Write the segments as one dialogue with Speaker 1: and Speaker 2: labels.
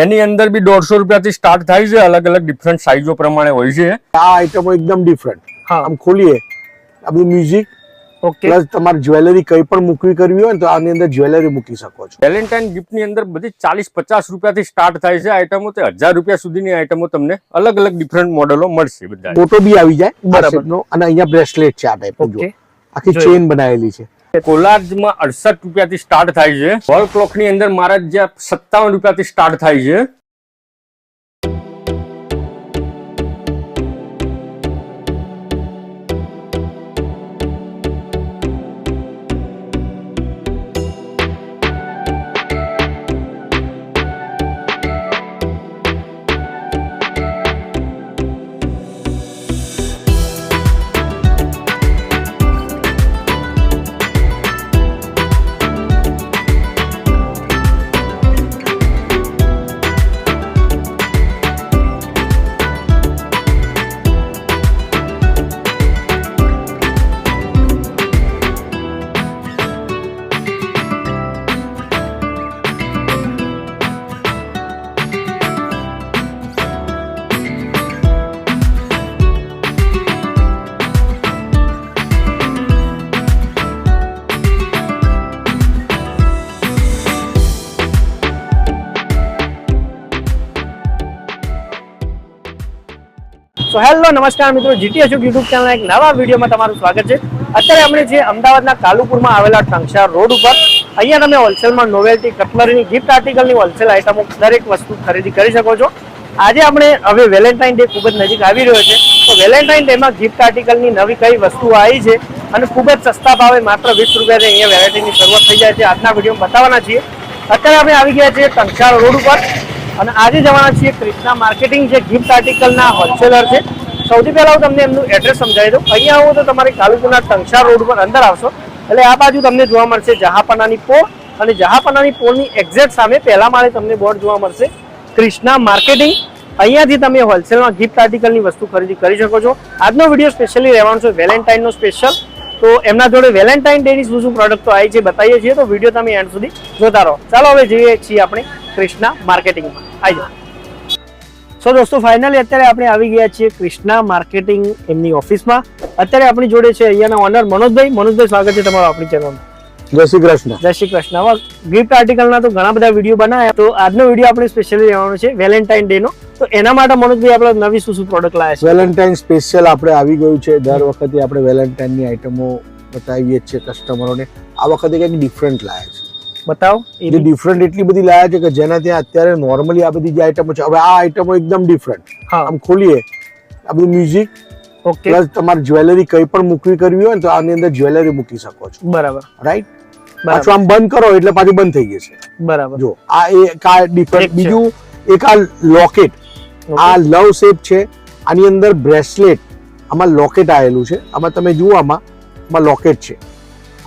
Speaker 1: એની અંદર બી દોઢસો રૂપિયાથી સ્ટાર્ટ થાય છે. અલગ અલગ ડિફરન્ટ સાઇઝો પ્રમાણે હોય છે.
Speaker 2: આ આઈટમો એકદમ ડિફરન્ટ
Speaker 3: હા.
Speaker 2: આમ ખોલીએ. આ બધું મ્યુઝિક
Speaker 3: ઓકે
Speaker 2: પ્લસ તમારે જ્વેલરી કઈ પણ મૂકવી કરવી હોય તો આની અંદર જ્વેલરી મૂકી શકો છો.
Speaker 1: વેલેન્ટાઇન ગિફ્ટની અંદર બધી ચાલીસ પચાસ રૂપિયાથી સ્ટાર્ટ થાય છે. આઈટમો તે હજાર રૂપિયા સુધીની આઈટમો તમને અલગ અલગ ડિફરન્ટ મોડેલો મળશે બધા
Speaker 2: ફોટો બી આવી જાય
Speaker 3: બરાબર.
Speaker 2: અને અહીંયા બ્રેસલેટ છે આ ટાઈપ આખી. ચેન બનાવેલી છે.
Speaker 1: કોલાર્જમાં અડસઠ રૂપિયાથી સ્ટાર્ટ થાય છે. વોલ ક્લોકની અંદર મારા જ્યાં સત્તાવન રૂપિયાથી સ્ટાર્ટ થાય છે.
Speaker 3: સો હેલો, નમસ્કાર મિત્રો. જીટી અશોક યુટ્યુબ ચેનલના એક નવા વિડીયોમાં તમારું સ્વાગત છે. અત્યારે આપણે જે અમદાવાદના કાલુપુરમાં આવેલા ટંકશાર રોડ ઉપર, અહીંયા તમે હોલસેલમાં નોવેલ્ટી કટલરીની ગિફ્ટ આર્ટિકલની હોલસેલ આઇટમો દરેક વસ્તુ ખરીદી કરી શકો છો. આજે આપણે હવે વેલેન્ટાઇન ડે ખૂબ જ નજીક આવી રહ્યો છે. તો વેલેન્ટાઇન ડેમાં ગિફ્ટ આર્ટિકલની નવી કઈ વસ્તુઓ આવી છે અને ખૂબ જ સસ્તા ભાવે માત્ર વીસ રૂપિયાથી અહીંયા વેરાયટીની શરૂઆત થઈ જાય છે. આજના વિડીયોમાં બતાવવાના છીએ. અત્યારે આપણે આવી ગયા છીએ ટંકશાર રોડ ઉપર. અને આજે જવાના છીએ ક્રિષ્ના માર્કેટિંગ જે ગિફ્ટ આર્ટિકલના હોલસેલર છે. સૌથી પહેલાં હું તમને એમનું એડ્રેસ સમજાવી દઉં. અહીંયા આવો તો તમારે કાલુપુરના ટંકશાળ રોડ ઉપર અંદર આવશો. એટલે આ બાજુ તમને જોવા મળશે જહાપનાની પોળ અને જહાપનાની પોળની એક્ઝેક્ટ સામે પહેલા માળે તમને બોર્ડ જોવા મળશે ક્રિષ્ના માર્કેટિંગ. અહીંયાથી તમે હોલસેલમાં ગિફ્ટ આર્ટિકલની વસ્તુ ખરીદી કરી શકો છો. આજનો વીડિયો સ્પેશિયલી રહેવાનો છે વેલેન્ટાઇનનો સ્પેશિયલ તો એમના જોડે વેલેન્ટાઇન ડેની શું શું પ્રોડક્ટો આવી છે, બતાવીએ છીએ. તો વીડિયો તમે એન્ડ સુધી જોતા રહો. ચાલો હવે જઈએ છીએ આપણે ક્રિષ્ના માર્કેટિંગમાં. આવી જાઓ. સો દોસ્તો ફાઇનલી અત્યારે આપણે આવી ગયા છીએ ક્રિષ્ના માર્કેટિંગ એમની ઓફિસમાં. અત્યારે આપણી જોડે છે અહીંયાના ઓનર મનોજભાઈ. મનોજભાઈ સ્વાગત છે તમારું આપણી ચેનલમાં.
Speaker 2: જય શ્રી કૃષ્ણ.
Speaker 3: જય શ્રી કૃષ્ણ. હવે ગિફ્ટ આર્ટિકલના તો ઘણા બધા વીડિયો બનાવ્યા તો આજનો વીડિયો આપણે સ્પેશિયલી રહેવાનો છે વેલેન્ટાઇન ડે નો. તો એના માટે મનોજભાઈ આપણે નવી શું શું પ્રોડક્ટ લાવ્યા છે?
Speaker 2: વેલેન્ટાઇન સ્પેશિયલ આપણે આવી ગયું છે. દર વખતે આપણે વેલેન્ટાઇનની આઈટમો બતાવીએ છીએ કસ્ટમરોને આ વખતે કંઈક ડિફરન્ટ લાવ્યા છે.
Speaker 3: બતાવો એ
Speaker 2: ડિફરન્ટ એટલી બધી લાયા છે કે જેના ત્યાં અત્યારે નોર્મલી આ બધી જે આઈટમો છે હવે આ આઈટમો એકદમ ડિફરન્ટ
Speaker 3: હા.
Speaker 2: આમ ખોલીએ. આ બધું મ્યુઝિક
Speaker 3: ઓકે.
Speaker 2: પ્લસ તમારે જ્વેલરી કંઈ પણ મૂકવી કરવી હોય ને તો આની અંદર જ્વેલરી મૂકી શકો છો.
Speaker 3: બરાબર.
Speaker 2: રાઈટ પાછું આમ બંધ કરો એટલે પાછું બંધ થઈ જશે
Speaker 3: બરાબર.
Speaker 2: જો આ એક આ ડિફરન્ટ બીજું એક આ લોકેટ આ લવ શેપ છે. આની અંદર બ્રેસલેટ આમાં લોકેટ આવેલું છે. આમાં તમે જુઓ આમાં આમાં લોકેટ છે.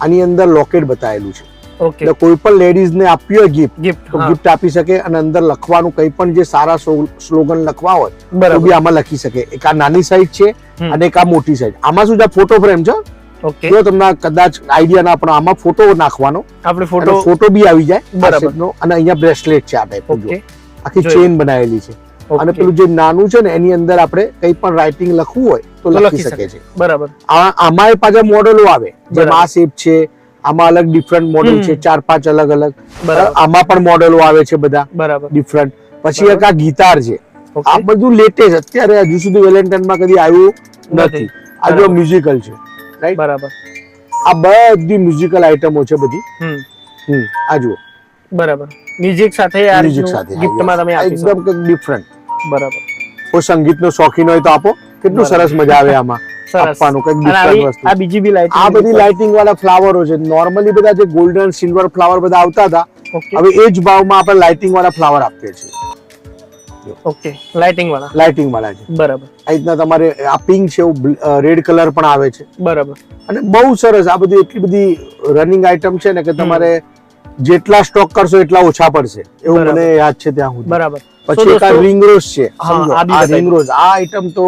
Speaker 2: આની અંદર લોકેટ બતાવેલું છે.
Speaker 3: ઓકે
Speaker 2: કોઈ પણ લેડીઝ ને આપવી હોય ગિફ્ટ
Speaker 3: ગિફ્ટ
Speaker 2: ગિફ્ટ આપી શકે અને અંદર લખવાનું કંઈ પણ જે સારા સ્લોગન લખવા હોય તો
Speaker 3: બરાબર.
Speaker 2: બી આમાં લખી શકે. એક આ નાની સાઈઝ છે અને એક આ મોટી સાઈઝ આમાં શું છે? ફોટો ફ્રેમ છે
Speaker 3: ઓકે
Speaker 2: જો તમને કદાચ આઈડિયા ના પણ આમાં ફોટો નાખવાનો.
Speaker 3: આપણે
Speaker 2: ફોટો
Speaker 3: ફોટો
Speaker 2: બી આવી જાય
Speaker 3: બરાબર.
Speaker 2: નો. અને અહીંયા બ્રેસલેટ છે આ ટાઈપ
Speaker 3: ઓકે
Speaker 2: આખી. ચેન બનાવેલી છે. અને પેલું જે નાનું છે ને એની અંદર આપણે કંઈ પણ રાઇટિંગ લખવું હોય તો લખી શકે. છે
Speaker 3: બરાબર.
Speaker 2: આમાં પાછા મોડેલો આવે. જે
Speaker 3: બરાબર.
Speaker 2: આ શેપ છે આમાં અલગ ડિફરન્ટ મોડેલ છે ચાર પાંચ અલગ અલગ
Speaker 3: બરાબર.
Speaker 2: આમાં પણ મોડેલો આવે છે બધા
Speaker 3: બરાબર.
Speaker 2: ડિફરન્ટ પછી એક આ ગીતાર છે. આ બધું લેટેસ્ટ અત્યારે હજુ સુધી વેલેન્ટાઇનમાં કદી આવ્યું નથી. આ જો મ્યુઝિકલ છે. રાઈટ
Speaker 3: બરાબર.
Speaker 2: આ બધી મ્યુઝિકલ આઈટમો છે બધી.
Speaker 3: હમ.
Speaker 2: આ જુઓ.
Speaker 3: બરાબર. મ્યુઝિક સાથે આ
Speaker 2: મ્યુઝિક સાથે
Speaker 3: ગિફ્ટમાં તમે આપી
Speaker 2: એકદમ ડિફરન્ટ
Speaker 3: બરાબર.
Speaker 2: કોઈ સંગીતનો શોખીન હોય તો આપો. કેટલું સરસ મજા આવે આમાં. આપવાનું કંઈક ડિફરન્ટ વસ્તુ.
Speaker 3: આ બીજી બી લાઇટિંગ
Speaker 2: આ બધી લાઇટિંગ વાળા ફ્લાવરો છે. નોર્મલી બધા જે ગોલ્ડન સિલ્વર ફ્લાવર બધા આવતા હતા હવે એ જ ભાવમાં આપણે લાઇટિંગ વાળા ફ્લાવર આપીએ છીએ.
Speaker 3: ઓકે લાઇટિંગ વાળા.
Speaker 2: લાઇટિંગ વાળા છે.
Speaker 3: બરાબર.
Speaker 2: આ રીતના તમારે આ પિંક છે રેડ કલર પણ આવે છે.
Speaker 3: બરાબર.
Speaker 2: અને બહુ સરસ આ બધી એટલી બધી રનિંગ આઇટમ છે ને કે તમારે જેટલા સ્ટોક કરશો એટલા ઓછા પડશે. એવું મને યાદ છે ત્યાં સુધી.
Speaker 3: બરાબર.
Speaker 2: પછી એક આ રિંગ રોઝ છે.
Speaker 3: આ
Speaker 2: રિંગ રોઝ આ આઇટમ તો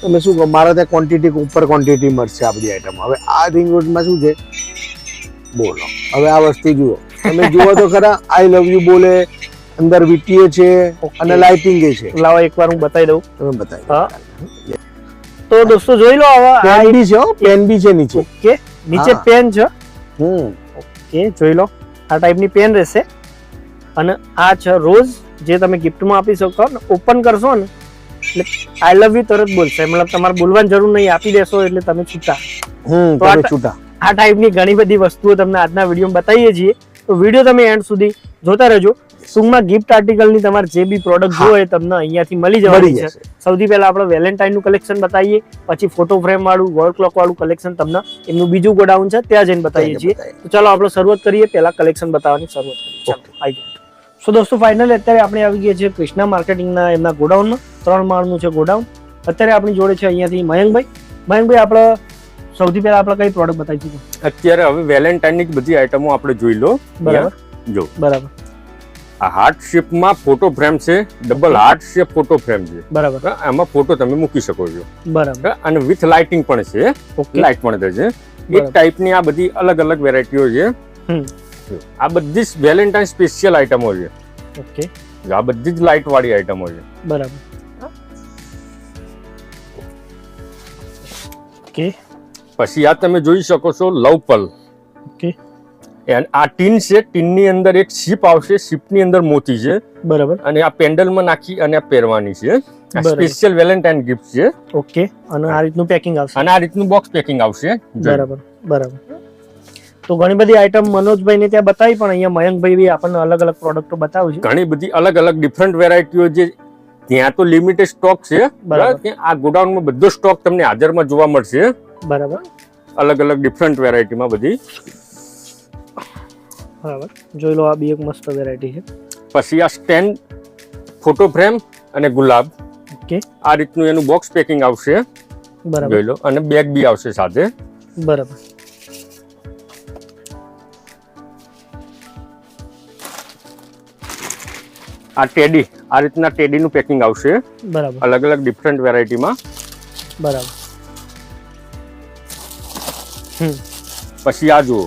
Speaker 2: તમે શું કહો મારા ત્યાં ક્વોન્ટિટી ઉપર ક્વોન્ટિટી મળશે આ બધી આઈટમ હવે આ રિંગ રોડમાં શું છે? બોલો. હવે આ વસ્તુ જુઓ. તમે જુઓ તો ખરા આઈ લવ યુ બોલે અંદર વીટીએ છે અને લાઇટિંગ છે.
Speaker 3: લાવો એકવાર હું બતાવી દઉં.
Speaker 2: તમે બતાવી
Speaker 3: તો દોસ્તો જોઈ લો હવે આઈડી
Speaker 2: પેન બી છે હો. પેન બી છે નીચે.
Speaker 3: ઓકે નીચે પેન છે.
Speaker 2: હમ.
Speaker 3: ઓકે જોઈ લો. આ ટાઈપની પેન રહેશે. અને આ છે રોઝ જે તમે ગિફ્ટમાં આપી શકો ને ઓપન કરશો ને એટલે આઈ લવ યુ તરત બોલશે. મતલબ તમારે બોલવાની જરૂર નહીં આપી દેશો એટલે તમે છૂટા.
Speaker 2: હમ તમે છૂટા.
Speaker 3: આ ટાઈપની ઘણી બધી વસ્તુઓ તમને આજના વિડીયોમાં બતાવીએ છીએ. તો વીડિયો તમે એન્ડ સુધી જોતા રહેજો. ટૂંકમાં ગિફ્ટ આર્ટિકલની તમારે જે બી પ્રોડક્ટ. જોઈએ તમને અહીંયાથી મળી જવાની છે. સૌથી પહેલા આપણે વેલેન્ટાઇનનું કલેક્શન બતાવીએ પછી ફોટો ફ્રેમ વાળું વોલ ક્લોક વાળું કલેક્શન તમને એમનું બીજું ગોડાઉન છે ત્યાં જઈને બતાવીએ છીએ. તો ચાલો આપણે શરૂઆત કરીએ પહેલા કલેક્શન બતાવવાની શરૂઆત કરીએ. ચાલો આવી સો દોસ્તો ફાઇનલ અત્યારે આપણે આવી ગયા છે કૃષ્ણા માર્કેટિંગના એમના ગોડાઉનમાં ત્રણ માળનું છે ગોડાઉન. અત્યારે આપણી જોડે છે અહીંયાથી મયંકભાઈ. મયંકભાઈ આપણે સૌથી પહેલા આપણે કઈ પ્રોડક્ટ બતાવી દીધું
Speaker 1: અત્યારે હવે વેલેન્ટાઇનની બધી આઈટમો આપણે જોઈ લો.
Speaker 3: બરાબર.
Speaker 1: જો.
Speaker 3: બરાબર.
Speaker 1: આ હાર્ટ શેપમાં ફોટો ફ્રેમ છે. Double heart shape photo frame છે.
Speaker 3: બરાબર?
Speaker 1: આમાં ફોટો તમે મૂકી શકો છો.
Speaker 3: બરાબર?
Speaker 1: અને વિથ લાઇટિંગ પણ છે. લાઇટ પણ છે. એક ટાઈપની આ બધી અલગ અલગ વેરાયટીઓ છે.
Speaker 3: હમ.
Speaker 1: આ બધી જ વેલેન્ટાઇન સ્પેશિયલ આઈટમો છે.
Speaker 3: ઓકે
Speaker 1: આ બધી જ લાઇટ વાળી આઈટમો છે.
Speaker 3: બરાબર. ઓકે
Speaker 1: પછી આ તમે જોઈ શકો છો લવપલ.
Speaker 3: ઓકે
Speaker 1: And આ ટીન છે ટીનની અંદર એક શીપ આવશે શીપની અંદર મોતી છે.
Speaker 3: બરાબર.
Speaker 1: અને આ પેન્ડલમાં નાખી અને આ પહેરવાની છે. સ્પેશિયલ વેલેન્ટાઇન ગિફ્ટ છે.
Speaker 3: ઓકે અને આ રીતનું પેકિંગ આવશે.
Speaker 1: અને આ રીતનું બોક્સ પેકિંગ આવશે.
Speaker 3: બરાબર. બરાબર. તો ઘણી બધી આઈટમ મનોજભાઈ ને ત્યાં બતાવી પણ અહીંયા મયંકભાઈ બી આપણને અલગ અલગ પ્રોડક્ટો બતાવ્યું છે.
Speaker 1: ઘણી બધી અલગ અલગ ડિફરન્ટ વેરાયટીઓ જે ત્યાં તો લિમિટેડ સ્ટોક છે.
Speaker 3: બરાબર.
Speaker 1: આ ગોડાઉનમાં બધો સ્ટોક તમને હાજરમાં જોવા મળશે.
Speaker 3: બરાબર.
Speaker 1: અલગ અલગ ડિફરન્ટ વેરાયટીમાં બધી.
Speaker 3: બરાબર. જોઈ લો આ બી એક મસ્ત વેરાયટી છે.
Speaker 1: પછી આ સ્ટેન્ડ ફોટો ફ્રેમ અને ગુલાબ.
Speaker 3: ઓકે.
Speaker 1: આ રીતનું એનું બોક્સ પેકિંગ આવશે.
Speaker 3: બરાબર.
Speaker 1: જોઈ લો. અને બેગ બી આવશે સાથે.
Speaker 3: બરાબર.
Speaker 1: આ ટેડી આ રીતના ટેડીનું પેકિંગ આવશે.
Speaker 3: બરાબર.
Speaker 1: અલગ અલગ ડિફરન્ટ વેરાયટીમાં
Speaker 3: બરાબર.
Speaker 1: પછી આ જુઓ.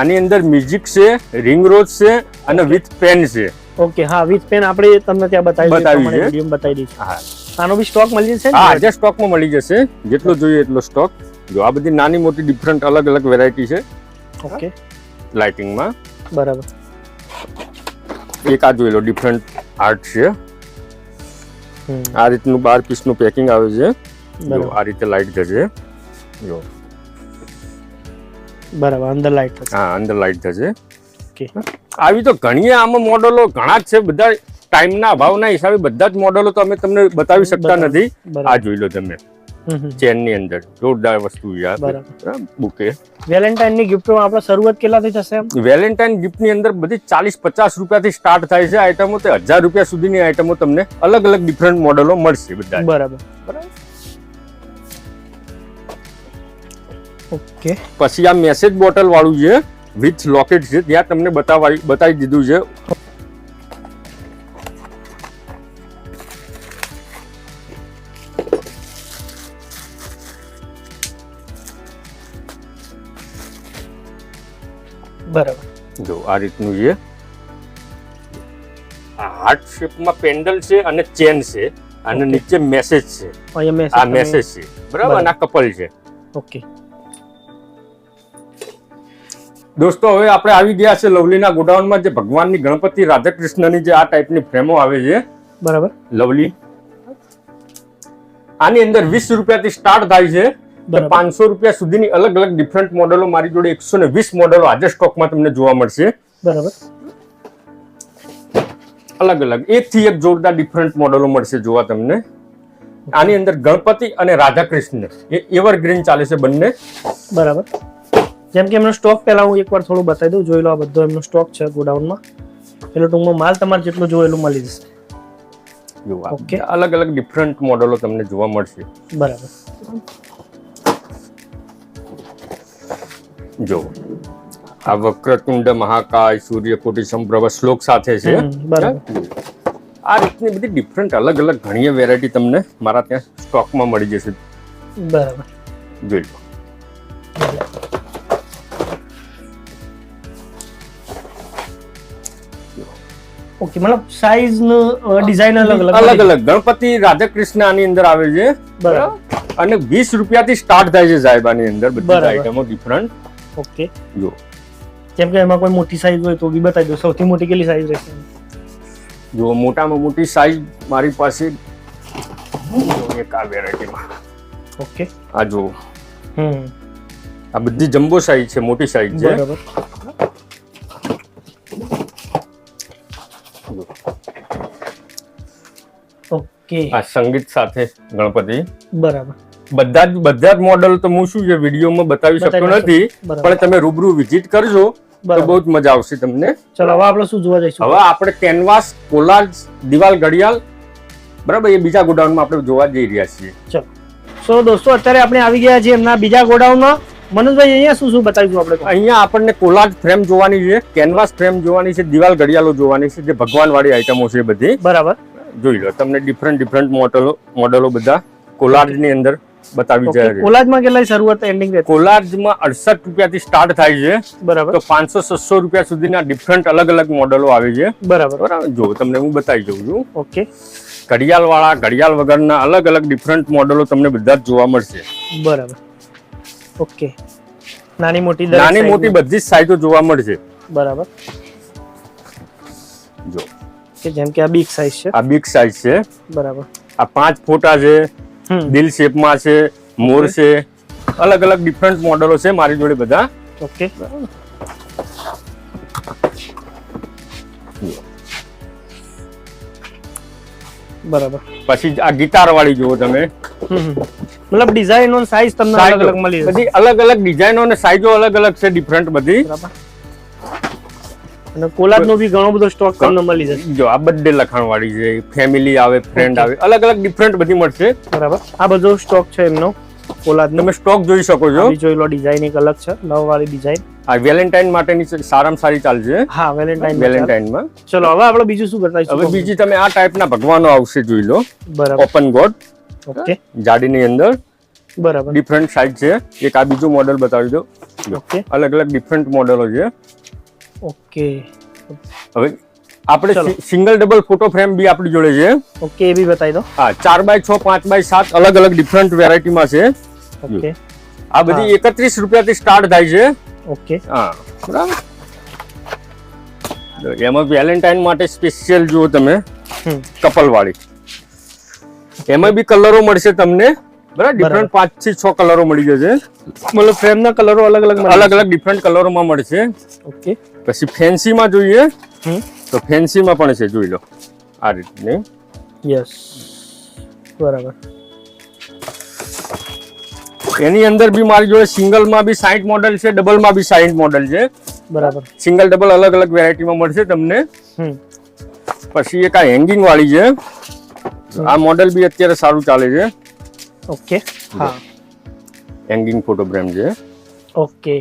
Speaker 1: આની અંદર મ્યુઝિક છે રિંગ રોજ છે અને વિથ પેન છે.
Speaker 3: ઓકે હા વિથ પેન આપણે તમને ત્યાં બતાવી
Speaker 1: બતાવી
Speaker 3: બતાવી દીધી
Speaker 1: હા.
Speaker 3: આનો બી સ્ટોક મળી જશે
Speaker 1: હા જે સ્ટોકમાં મળી જશે. જેટલો જોઈએ એટલો સ્ટોક જો આ બધી નાની મોટી ડિફરન્ટ અલગ અલગ વેરાયટી છે
Speaker 3: ઓકે
Speaker 1: લાઇટિંગમાં
Speaker 3: બરાબર.
Speaker 1: એક આ જોઈ લો ડિફરન્ટ આર્ટ છે આ રીતનું બાર પીસનું પેકિંગ આવે છે. જો આ રીતે લાઇટ જશે જો.
Speaker 3: બરાબર અંદર થશે
Speaker 1: હા અંદર લાઇટ
Speaker 3: થશે
Speaker 1: આવી તો ઘણી આમાં મોડલો ઘણા જ છે બધા ટાઈમના અભાવના હિસાબે બધા જ મોડલો તો અમે તમને બતાવી શકતા નથી. આ જોઈ લો તમે. ચેનની અંદર. જોરદાર વસ્તુ
Speaker 3: બરાબર.
Speaker 1: બુકે.
Speaker 3: વેલેન્ટાઇનની ગિફ્ટમાં આપણે શરૂઆત કેટલાથી થશે
Speaker 1: વેલેન્ટાઇન ગિફ્ટની અંદર બધી ચાલીસ પચાસ રૂપિયાથી સ્ટાર્ટ થાય છે. આઈટમો તે હજાર રૂપિયા સુધીની આઈટમો તમને અલગ અલગ ડિફરન્ટ મોડલો મળશે બધા
Speaker 3: બરાબર. ઓકે.
Speaker 1: પછી આ મેસેજ બોટલ વાળું છે વિથ લોકેટ છે ત્યાં તમને બતાવાઈ બતાવી દીધું છે.
Speaker 3: બરાબર.
Speaker 1: જો આ રીતનું છે. હાર્ટ શેપમાં પેન્ડલ છે અને ચેન છે અને નીચે મેસેજ છે. આ
Speaker 3: મેસેજ
Speaker 1: છે. બરાબર? અને આ કપલ છે.
Speaker 3: ઓકે.
Speaker 1: દોસ્તો હવે આપણે આવી ગયા છે લવલીના ગોડાઉનમાં જે ભગવાનની ગણપતિ રાધાકૃષ્ણની જે આ ટાઈપની ફ્રેમો આવે છે.
Speaker 3: બરાબર.
Speaker 1: લવલી આની અંદર વીસ રૂપિયાથી સ્ટાર્ટ થાય છે. પાંચસો રૂપિયા સુધીની અલગ અલગ ડિફરન્ટ મોડેલો મારી જોડે એકસો ને વીસ મોડેલો આજે સ્ટોકમાં તમને જોવા મળશે.
Speaker 3: બરાબર.
Speaker 1: અલગ અલગ. એક થી એક જોરદાર ડિફરન્ટ મોડેલો મળશે જોવા તમને. આની અંદર ગણપતિ અને રાધાકૃષ્ણ. એ એવરગ્રીન ચાલે છે બંને.
Speaker 3: બરાબર. જેમ કે એમનો સ્ટોક પહેલા હું એકવાર થોડું બતાવી દઉં. જોઈ લો આ બધો એમનો સ્ટોક છે ગોડાઉનમાં. એટલે ટૂંકમાં માલ તમારે જેટલો જોયેલું મળી જશે. ઓકે
Speaker 1: અલગ અલગ ડિફરન્ટ મોડેલો તમને જોવા મળશે.
Speaker 3: બરાબર.
Speaker 1: જો આ વક્રતુંડ મહાકાય સૂર્યકોટી સંપ્રભ શ્લોક સાથે છે.
Speaker 3: બરાબર.
Speaker 1: આ રીતની બધી ડિફરન્ટ અલગ અલગ ઘણી વેરાયટી તમને મારા ત્યાં સ્ટોકમાં મળી જશે.
Speaker 3: બરાબર.
Speaker 1: જોઈ લો.
Speaker 3: ઓકે મતલબ સાઈઝ ડિઝાઇન અલગ અલગ
Speaker 1: અલગ અલગ ગણપતિ રાધાકૃષ્ણ આની અંદર આવે છે.
Speaker 3: બરાબર.
Speaker 1: અને વીસ રૂપિયાથી સ્ટાર્ટ થાય છે સાહેબ આની અંદર બધી આઈટમો ડિફરન્ટ
Speaker 3: ઓકે.
Speaker 1: જો.
Speaker 3: જેમ કે એમાં કોઈ મોટી સાઈઝ હોય તો બી બતાવી દો સૌથી મોટી કેટલી સાઈઝ રહેશે?
Speaker 1: જો મોટામાં મોટી સાઈઝ મારી પાસે એક આ વેરાયટીમાં
Speaker 3: ઓકે.
Speaker 1: આ જો.
Speaker 3: હમ.
Speaker 1: આ બધી જમ્બો સાઈઝ છે મોટી સાઈઝ છે.
Speaker 3: બરાબર. ઓકે.
Speaker 1: આ સંગીત સાથે ગણપતિ.
Speaker 3: બરાબર.
Speaker 1: બધા જ બધા જ મોડલ તો હું શું છે વિડીયોમાં બતાવી શકતો નથી પણ તમે રૂબરૂ વિઝિટ કરજો તો બહુ જ મજા આવશે તમને.
Speaker 3: ચલો હવે આપણે શું જોવા જઈશું?
Speaker 1: હવે આપણે કેનવાસ કોલાજ દિવાલ ઘડિયાળ બરાબર એ બીજા ગોડાઉનમાં આપણે જોવા જઈ રહ્યા છીએ.
Speaker 3: ચલો. સો દોસ્તો અત્યારે આપણે આવી ગયા છીએ એમના બીજા ગોડાઉનમાં. મનોજભાઈ અહીંયા શું શું બતાવીશું આપણે
Speaker 1: અહીંયા આપણને કોલાજ ફ્રેમ જોવાની છે કેનવાસ ફ્રેમ જોવાની છે દિવાલ ઘડિયાળો જોવાની છે જે ભગવાન વાળી આઈટમો છે બધી.
Speaker 3: બરાબર.
Speaker 1: જોઈ લો તમને ડિફરન્ટ ડિફરન્ટ મોડલો મોડલો બધા કોલાજની અંદર બતાવી જાય છે.
Speaker 3: કોલાજમાં કેટલા શરૂઆત એન્ડિંગ
Speaker 1: કોલાજમાં અડસઠ રૂપિયાથી સ્ટાર્ટ થાય છે.
Speaker 3: બરાબર.
Speaker 1: તો પાંચસો છસો રૂપિયા સુધીના ડિફરન્ટ અલગ અલગ મોડલો આવે છે.
Speaker 3: બરાબર.
Speaker 1: જો તમને હું બતાવી દઉં છું.
Speaker 3: ઓકે
Speaker 1: ઘડિયાળ વાળા ઘડિયાળ વગરના અલગ અલગ ડિફરન્ટ મોડલો તમને બધા જ જોવા મળશે.
Speaker 3: બરાબર. ઓકે નાની મોટી
Speaker 1: નાની મોટી બધી જ સાઈઝો જોવા મળશે.
Speaker 3: બરાબર.
Speaker 1: જો.
Speaker 3: કે જેમ કે આ બિગ સાઈઝ છે.
Speaker 1: આ બિગ સાઈઝ છે.
Speaker 3: બરાબર.
Speaker 1: આ પાંચ ફોટા છે. દિલ શેપમાં છે મોર છે અલગ અલગ ડિફરન્ટ મોડેલો છે મારી જોડે બધા.
Speaker 3: ઓકે. બરાબર.
Speaker 1: પછી આ ગિટાર વાળી જુઓ તમે.
Speaker 3: મતલબ ડિઝાઇન સાઈઝ તમને અલગ અલગ મળી
Speaker 1: બધી અલગ અલગ ડિઝાઇનો અને સાઈઝો અલગ અલગ છે ડિફરન્ટ બધી.
Speaker 3: બરાબર. અને કોલાજ નો બી ઘણો બધો સ્ટોક તમને મળી જશે.
Speaker 1: જો આ બર્થડે લખાણ વાળી છે ફેમિલી આવે ફ્રેન્ડ આવે અલગ અલગ ડિફરન્ટ બધી મળશે.
Speaker 3: બરાબર. આ બધો સ્ટોક છે એમનો કોલાજ નો
Speaker 1: તમે સ્ટોક જોઈ શકો છો.
Speaker 3: જોઈ લો ડિઝાઇન એક અલગ છે લવ વાળી ડિઝાઇન
Speaker 1: આ વેલેન્ટાઇન માટેની સારામાં સારી ચાલશે.
Speaker 3: હા વેલેન્ટાઇન
Speaker 1: વેલેન્ટાઇનમાં
Speaker 3: ચલો. હવે આપણે બીજું શું બતાવીશું
Speaker 1: હવે બીજી તમે આ ટાઈપના ભગવાનો આવશે જોઈ લો.
Speaker 3: બરાબર.
Speaker 1: ઓપન ગોડ
Speaker 3: ઓકે
Speaker 1: જાડીની અંદર.
Speaker 3: બરાબર.
Speaker 1: ડિફરન્ટ સાઇઝ છે. એક આ બીજું મોડેલ બતાવી દો
Speaker 3: ઓકે
Speaker 1: અલગ અલગ ડિફરન્ટ મોડેલો છે.
Speaker 3: ઓકે
Speaker 1: હવે આપણે. સિંગલ ડબલ ફોટો ફ્રેમ બી આપણી જોડે છે.
Speaker 3: ઓકે એ બી બતાવી દો.
Speaker 1: હા ચાર બાય છ પાંચ બાય સાત અલગ અલગ ડિફરન્ટ વેરાયટીમાં છે.
Speaker 3: ઓકે
Speaker 1: આ બધી એકત્રીસ રૂપિયાથી સ્ટાર્ટ થાય છે.
Speaker 3: ઓકે
Speaker 1: હા. બરાબર? એમાં વેલેન્ટાઇન માટે સ્પેશિયલ જુઓ તમે. કપલ વાળી એમાં બી કલરો મળશે તમને. બરાબર? ડિફરન્ટ પાંચથી છ કલરો મળી જશે.
Speaker 3: મતલબ ફ્રેમ ના કલરો અલગ અલગ
Speaker 1: અલગ અલગ ડિફરન્ટ કલરોમાં મળશે.
Speaker 3: ઓકે
Speaker 1: પછી ફેન્સીમાં જોઈએ તો ફેન્સીમાં પણ છે જોઈ લો. આ રીતની.
Speaker 3: યસ. બરાબર.
Speaker 1: એની અંદર બી મારી જોડે સિંગલમાં બી સાઈઠ મોડલ છે ડબલમાં બી સાઈઠ મોડલ છે.
Speaker 3: બરાબર.
Speaker 1: સિંગલ ડબલ અલગ અલગ વેરાયટીમાં મળશે તમને. પછી એક આ હેંગિંગ વાળી છે. આ મોડલ બી અત્યારે સારું ચાલે છે.
Speaker 3: ઓકે. હા.
Speaker 1: હેંગિંગ ફોટો ફ્રેમ છે.
Speaker 3: ઓકે.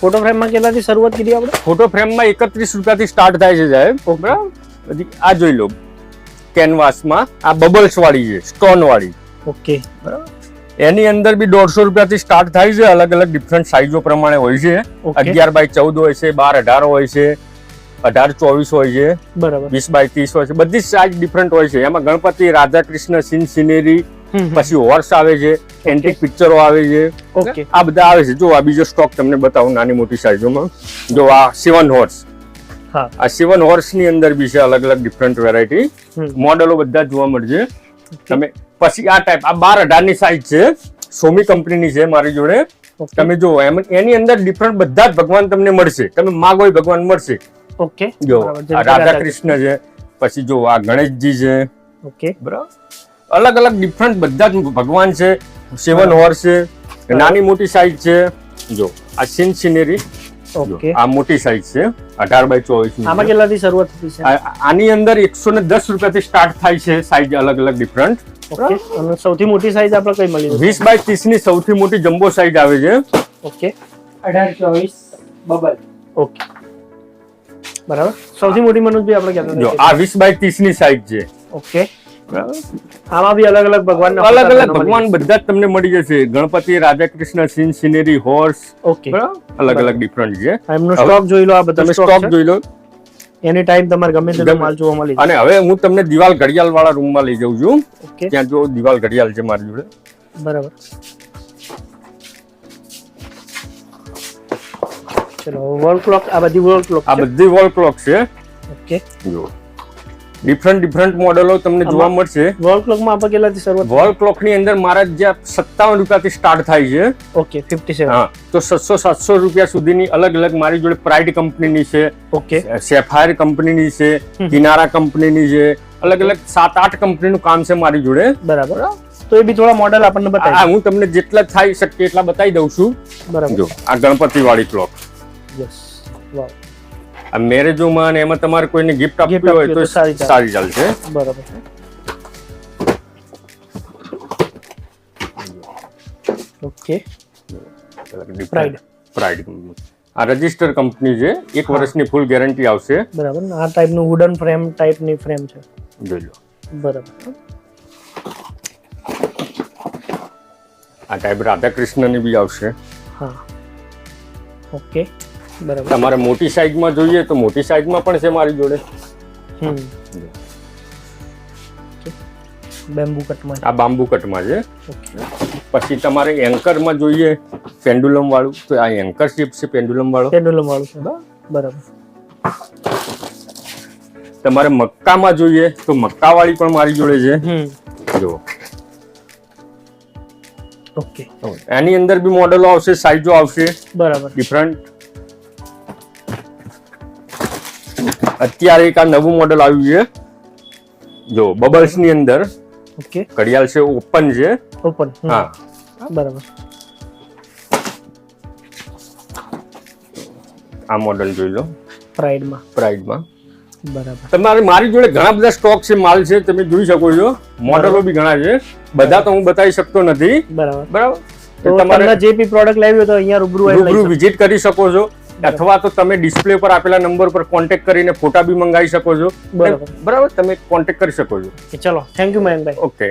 Speaker 3: ફોટો ફ્રેમમાં કેટલાથી શરૂઆત કરી આપણે?
Speaker 1: ફોટો ફ્રેમમાં એકત્રીસ રૂપિયાથી સ્ટાર્ટ થાય છે સાહેબ. બરાબર? આ જોઈ લો. કેનવાસમાં આ બબલ્સ વાળી છે સ્ટોન વાળી.
Speaker 3: ઓકે
Speaker 1: એની અંદર બી દોઢસો રૂપિયાથી સ્ટાર્ટ થાય છે. અલગ અલગ ડિફરન્ટ સાઇઝો પ્રમાણે હોય છે. અગિયાર બાય ચૌદ હોય છે બાર અઢાર હોય છે અઢાર ચોવીસ હોય છે
Speaker 3: બરાબર.
Speaker 1: વીસ બાય ત્રીસ હોય છે. બધી સાઇઝ ડિફરન્ટ હોય છે. એમાં ગણપતિ રાધા કૃષ્ણ સીન સિનેરી. પછી હોર્સ આવે છે એન્ટિક પિક્ચરો આવે છે. આ બધા આવે છે. જો આ બીજો સ્ટોક તમને બતાવું નાની મોટી સાઈઝોમાં જો આ સેવન હોર્સ આ સેવન હોર્સની અંદર બી છે અલગ અલગ ડિફરન્ટ વેરાયટી મોડેલો બધા જોવા મળશે. તમે પછી આ ટાઈપ આ બાર અઢારની સાઇઝ છે. સોમી કંપનીની છે મારી જોડે. તમે જો એમ એની અંદર ડિફરન્ટ બધા જ ભગવાન તમને મળશે. તમે માગો ભગવાન મળશે.
Speaker 3: ઓકે
Speaker 1: જો રાધા કૃષ્ણ છે પછી જો આ ગણેશજી છે.
Speaker 3: ઓકે
Speaker 1: બરાબર. અલગ અલગ ડિફરન્ટ બધા જ ભગવાન છે સેવન હોર્સ છે નાની મોટી સાઈઝ છે. જો આ સીન સિનેરી
Speaker 3: ઓકે.
Speaker 1: આ મોટી સાઈઝ છે અઢાર બાય ચોવીસ
Speaker 3: આમાં કેટલાથી શરૂઆત થતી છે?
Speaker 1: આની અંદર એકસો ને દસ રૂપિયાથી સ્ટાર્ટ થાય છે સાઈઝ અલગ અલગ ડિફરન્ટ
Speaker 3: ઓકે. અને સૌથી મોટી સાઈઝ આપણે કઈ મળી
Speaker 1: વીસ બાય ત્રીસની સૌથી મોટી જમ્બો સાઈઝ આવે છે.
Speaker 3: ઓકે. અઢાર ચોવીસ બબલ. ઓકે. બરાબર. સૌથી મોટી મનોજભાઈ આપણે
Speaker 1: જો આ વીસ બાય ત્રીસની સાઈઝ છે.
Speaker 3: ઓકે. આમાં બી અલગ અલગ ભગવાન
Speaker 1: અલગ અલગ ભગવાન બધા જ તમને મળી જશે. Ganpati Radha Krishna scene scenery horse
Speaker 3: okay
Speaker 1: અલગ અલગ ડિફરન્ટ છે.
Speaker 3: એમનો સ્ટોક જોઈ લો આ બધા સ્ટોક
Speaker 1: જોઈ લો.
Speaker 3: એની ટાઈમ તમારે ગમે
Speaker 1: તે.
Speaker 3: માલ જોવા મળી
Speaker 1: અને હવે હું તમને દિવાલ ઘડિયાળ વાળા રૂમમાં લઈ જાઉં છું. ત્યાં જો દિવાલ ઘડિયાળ છે મારી જોડે.
Speaker 3: બરાબર. ચલો વોલ ક્લોક આ બધી વોલ ક્લોક
Speaker 1: આ બધી વોલ ક્લોક છે.
Speaker 3: ઓકે
Speaker 1: જો ડિફરન્ટ ડિફરન્ટ મોડેલો તમને જોવા મળશે.
Speaker 3: વોલ ક્લોકમાં આપણે કેટલાથી શરૂઆત
Speaker 1: વોલ ક્લોકની અંદર મારા જ્યાં સત્તાવન રૂપિયાથી સ્ટાર્ટ થાય છે.
Speaker 3: ઓકે ફિફ્ટી સેવન
Speaker 1: હા તો છસો સાતસો રૂપિયા સુધીની અલગ અલગ મારી જોડે પ્રાઇડ કંપનીની છે
Speaker 3: ઓકે
Speaker 1: સેફાયર કંપનીની છે કિનારા કંપનીની છે અલગ અલગ સાત આઠ કંપનીનું કામ છે મારી જોડે.
Speaker 3: બરાબર. તો એ બી થોડા મોડેલ આપણને બતાવી
Speaker 1: હું તમને જેટલા થઈ શકે એટલા બતાવી દઉં છું.
Speaker 3: બરાબર.
Speaker 1: જો આ ગણપતિ વાળી ક્લોક
Speaker 3: યસ વાવ
Speaker 1: આ મેરેજોમાં અને એમાં તમારે કોઈને ગિફ્ટ આપવી હોય તો
Speaker 3: સારી
Speaker 1: સારી ચાલશે
Speaker 3: બરાબર ઓકે. પ્રાઇડ
Speaker 1: પ્રાઇડ આ રજિસ્ટર કંપની છે. એક વર્ષની ફૂલ ગેરંટી આવશે.
Speaker 3: બરાબર. ને આ ટાઈપનું વુડન ફ્રેમ ટાઈપની ફ્રેમ છે.
Speaker 1: જોઈ લો.
Speaker 3: બરાબર
Speaker 1: આ ટાઈપ રાધા કૃષ્ણની બી આવશે.
Speaker 3: હા. ઓકે. બરાબર.
Speaker 1: તમારે મોટી સાઈઝમાં જોઈએ તો મોટી સાઈઝમાં પણ છે મારી જોડે.
Speaker 3: બેમ્બુ કટમાં
Speaker 1: આ બાંબુ કટમાં છે. પછી તમારે એન્કરમાં જોઈએ પેન્ડુલમ વાળું. તો આ એન્કર શેપ છે પેન્ડુલમ વાળો.
Speaker 3: પેન્ડુલમ વાળું છે. બરાબર.
Speaker 1: તમારે મક્કામાં જોઈએ તો મક્કા વાળી પણ મારી જોડે છે. જો
Speaker 3: ઓકે.
Speaker 1: એની અંદર બી મોડેલો આવશે સાઈઝો આવશે.
Speaker 3: બરાબર.
Speaker 1: ડિફરન્ટ અત્યારે એક આ નવું મોડેલ આવ્યું છે. જો બબલ્સની અંદર
Speaker 3: ઓકે.
Speaker 1: ઘડિયાળ છે ઓપન છે.
Speaker 3: ઓપન
Speaker 1: હા.
Speaker 3: બરાબર.
Speaker 1: આ મોડેલ જોઈ લો.
Speaker 3: પ્રાઇડમાં
Speaker 1: પ્રાઇડમાં
Speaker 3: બરાબર.
Speaker 1: તમારે મારી જોડે ઘણા બધા સ્ટોક છે માલ છે તમે જોઈ શકો છો. મોડેલો બી ઘણા છે. બધા તો હું બતાવી શકતો નથી.
Speaker 3: બરાબર.
Speaker 1: બરાબર?
Speaker 3: તો
Speaker 1: તમારે
Speaker 3: જે બી પ્રોડક્ટ લેવી હોય તો અહીંયા રૂબરૂ
Speaker 1: રૂબરૂ વિઝિટ કરી શકો છો. અથવા તો તમે ડિસ્પ્લે પર આપેલા નંબર પર કોન્ટેક્ટ કરીને ફોટા બી મંગાવી શકો છો.
Speaker 3: બરાબર.
Speaker 1: બરાબર? તમે કોન્ટેક્ટ કરી શકો છો.
Speaker 3: ચલો. Thank you Mayankbhai
Speaker 1: okay